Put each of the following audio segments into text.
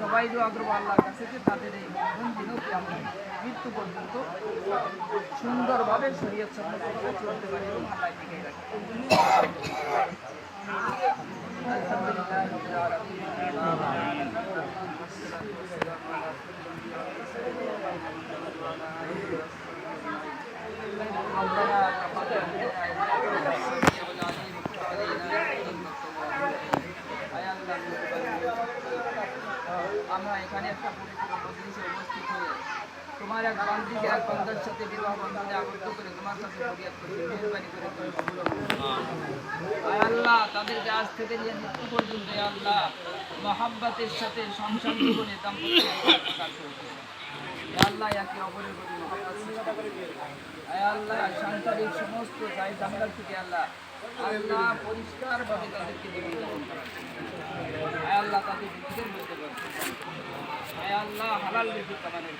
সবাই দোয়া করব আল্লাহর কাছে যে তাদের এই মরণ দিনও আমরা মৃত্যু পর্যন্ত সুন্দরভাবে শরীয়ত সম্মতভাবে চলতে পারি এবং আল্লাহ টিকে রাখে আমরা এখানে একটা পবিত্র মজলিসে উপস্থিত তোমার এক বান্দিকে এক বান্দার সাথে বিবাহ বন্ধনে আবদ্ধ করে তোমার কাছে ফরিয়াদ আল্লাহ তাদেরকে আজ থেকে নিয়ে মৃত্যু পর্যন্ত আল্লাহ, মহাব্বাতের সাথে সংসার জীবনে দাম্পত্য আল্লাহ, একে অপরের প্রতি মহাব্বত আল্লাহ, সাংসারিক সমস্ত জাঙ্গাল থেকে আল্লাহ আল্লাহ পরিষ্কারভাবে তাদেরকে আয় আল্লাহ তাদের আল্লাহ হালাল কামানোর।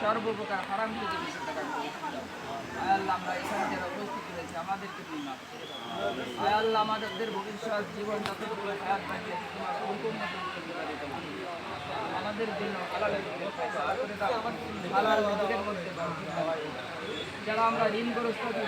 সর্বপ্রকার হারাম থেকে আল্লাহ আমরা এখানে যারা উপস্থিত হয়েছে আমাদেরকে আল্লাহ আমাদের ভবিষ্যৎ জীবন যতটুকু সম্পূর্ণ আমাদের জন্য হালাল। যারা আমরা ঋণগ্রস্ত